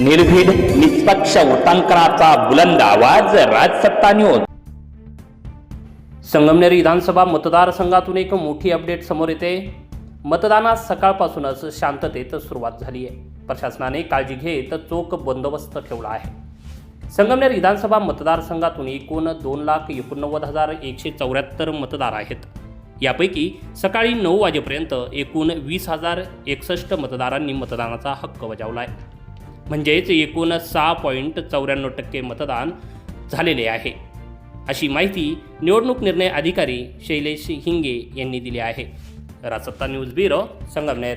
निर्भीड निष्पक्ष वृत्तांकनाचा बुलंद आवाज राजसत्ता न्यूज संगमनेर विधानसभा मतदारसंघातून एक मोठी अपडेट समोर येते. मतदानास सकाळपासूनच शांततेत सुरुवात झाली आहे. प्रशासनाने काळजी घेत चोख बंदोबस्त ठेवला आहे. संगमनेर विधानसभा मतदारसंघातून एकूण दोन लाख एकोणनव्वद हजार एकशे चौऱ्याहत्तर मतदार आहेत. यापैकी सकाळी नऊ वाजेपर्यंत एकूण वीस हजार एकसष्ट मतदारांनी मतदानाचा हक्क बजावला आहे. म्हणजेच एकूण सहा पॉईंट चौऱ्याण्णव टक्के मतदान झालेले आहे. अशी माहिती निवडणूक निर्णय अधिकारी शैलेश हिंगे यांनी दिली आहे. रासत्ता न्यूज ब्युरो संगमनेर.